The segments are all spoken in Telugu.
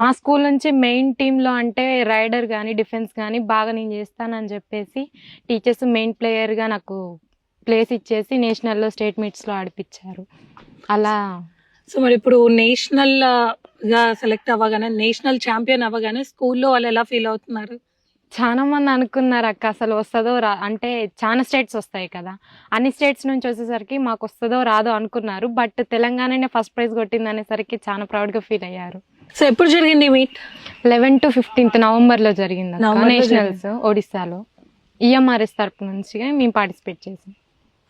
మా స్కూల్ నుంచి మెయిన్ టీంలో అంటే రైడర్ కానీ డిఫెన్స్ కానీ బాగా నేను చేస్తానని చెప్పేసి టీచర్స్ మెయిన్ ప్లేయర్గా నాకు ప్లేస్ ఇచ్చేసి నేషనల్లో స్టేట్ మీట్స్లో ఆడిపించారు అలా సో మరి ఇప్పుడు నేషనల్గా సెలెక్ట్ అవ్వగానే నేషనల్ ఛాంపియన్ అవ్వగానే స్కూల్లో వాళ్ళు ఎలా ఫీల్ అవుతున్నారు? చాలా మంది అనుకున్నారు అక్క అసలు వస్తుందో రా అంటే చాలా స్టేట్స్ వస్తాయి కదా. అన్ని స్టేట్స్ నుంచి వచ్చేసరికి మాకు వస్తుందో రాదో అనుకున్నారు. బట్ తెలంగాణనే ఫస్ట్ ప్రైజ్ కొట్టింది అనేసరికి చాలా ప్రౌడ్గా ఫీల్ అయ్యారు. సో ఎప్పుడు జరిగింది మీట్ లెవెన్ టు ఫిఫ్టీన్త్ నవంబర్లో జరిగింది నేషనల్స్ ఒడిస్సాలో. ఈఎంఆర్ఎస్ తరపు నుంచి మేము పార్టిసిపేట్ చేసాం.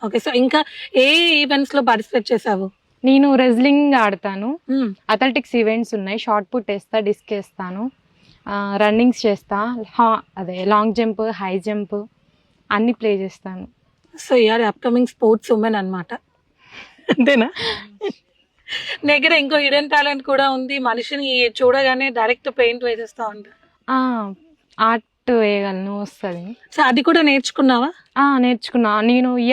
ఓకే సో ఇంకా ఏ ఈవెంట్స్లో పార్టిసిపేట్ చేసావు? నేను రెజ్లింగ్ ఆడతాను. Hmm. అథ్లెటిక్స్ ఈవెంట్స్ ఉన్నాయి. షార్ట్ పుట్ వేస్తా డిస్క్ వేస్తాను. రన్నింగ్స్ చేస్తా. హా- అదే లాంగ్ జంప్ హై జంప్ అన్ని ప్లే చేస్తాను. So you're upcoming sports women అన్నమాట. అంతేనా? దగ్గర ఇంకో హిడెన్ టాలెంట్ కూడా ఉంది. మనిషిని చూడగానే డైరెక్ట్ పెయింట్ వేసేస్తా ఉంటా ఆర్ట్ వేయగలను వస్తుంది. సో అది కూడా నేర్చుకున్నావా? నేర్చుకున్నా. నేను E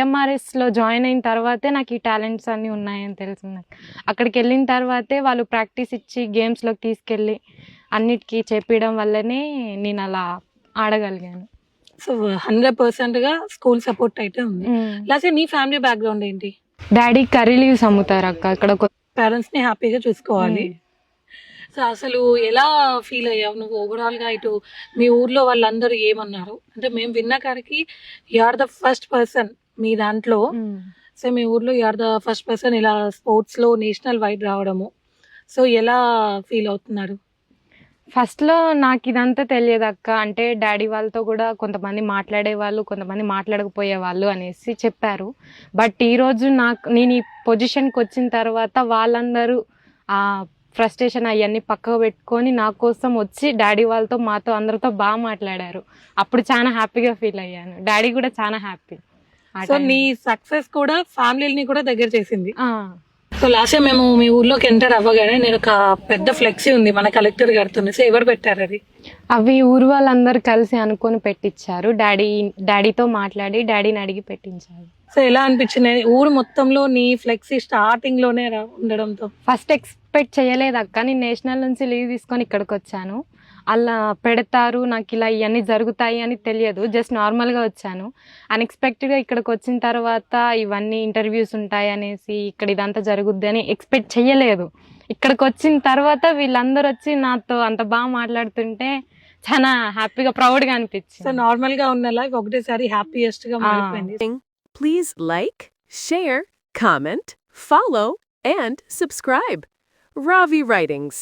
లో జాయిన్ అయిన తర్వాతే నాకు ఈ టాలెంట్స్ అన్నీ ఉన్నాయని తెలిసింది. అక్కడికి వెళ్ళిన తర్వాతే వాళ్ళు ప్రాక్టీస్ ఇచ్చి గేమ్స్లోకి తీసుకెళ్ళి అన్నిటికీ చెప్పడం వల్లనే నేను అలా ఆడగలిగాను. సో హండ్రెడ్ పర్సెంట్గా స్కూల్ సపోర్ట్ అయితే ఉంది. లేకపోతే నీ ఫ్యామిలీ బ్యాక్గ్రౌండ్ ఏంటి? డాడీ కర్రీ లీవ్స్ అమ్ముతారు అక్క. అక్కడ ఒక పేరెంట్స్ని హ్యాపీగా చూసుకోవాలి. సో అసలు ఎలా ఫీల్ అయ్యావు నువ్వు ఓవరాల్గా ఇటు మీ ఊర్లో వాళ్ళందరూ ఏమన్నారు? అంటే మేము విన్న కాడికి ఆర్ ద ఫస్ట్ పర్సన్ మీ దాంట్లో. సో మీ ఊర్లో ఆర్ ద ఫస్ట్ పర్సన్ ఇలా స్పోర్ట్స్లో నేషనల్ వైడ్ రావడము. సో ఎలా ఫీల్ అవుతున్నారు? ఫస్ట్లో నాకు ఇదంతా తెలియదు అక్క. అంటే డాడీ వాళ్ళతో కూడా కొంతమంది మాట్లాడే వాళ్ళు కొంతమంది మాట్లాడకపోయే వాళ్ళు అనేసి చెప్పారు. బట్ ఈ రోజు నాకు నేను ఈ పొజిషన్కి వచ్చిన తర్వాత వాళ్ళందరూ ఆ ఫ్రస్ట్రేషన్ అవన్నీ పక్కకు పెట్టుకొని నా కోసం వచ్చి డాడీ వాళ్ళతో మాతో అందరితో బాగా మాట్లాడారు. అప్పుడు చాలా హ్యాపీగా ఫీల్ అయ్యాను. డాడీ కూడా చాలా హ్యాపీ. సో నీ సక్సెస్ కూడా ఫ్యామిలీని కూడా దగ్గర చేసింది. సో లాస్ట్ టైం మేము మీ ఊర్లోకి ఎంటర్ అవ్వగానే నేను ఒక పెద్ద ఫ్లెక్సీ ఉంది మన కలెక్టర్ గారితో సో ఎవరు పెట్టారు అది? అవి ఊరు వాళ్ళందరూ కలిసి అనుకొని పెట్టించారు. డాడీ డాడీతో మాట్లాడి డాడీని అడిగి పెట్టించారు. సో ఎలా అనిపించింది? ఊరు మొత్తంలో నీ ఫ్లెక్సీ స్టార్టింగ్లోనే రా- ఉండడంతో. ఫస్ట్ ఎక్స్పెక్ట్ చేయలేదు అక్క. నేను నేషనల్ నుంచి లీవ్ తీసుకొని ఇక్కడికి వచ్చాను. అలా పెడతారు నాకు ఇలా ఇవన్నీ జరుగుతాయి అని తెలియదు. జస్ట్ నార్మల్గా వచ్చాను. అన్ఎక్స్పెక్టెడ్గా ఇక్కడికి వచ్చిన తర్వాత ఇవన్నీ ఇంటర్వ్యూస్ ఉంటాయి అనేసి ఇక్కడ ఇదంతా జరుగుద్ది అని ఎక్స్పెక్ట్ చేయలేదు ఇక్కడికి వచ్చిన తర్వాత వీళ్ళందరూ వచ్చి నాతో అంత బాగా మాట్లాడుతుంటే చాలా హ్యాపీగా ప్రౌడ్గా సో అనిపించింది. నార్మల్గా ఉన్న లైఫ్ ఒకటేసారి హ్యాపీయెస్ట్గా మారిపోయింది. Please like, share, comment, follow, and subscribe. Ravi Writings.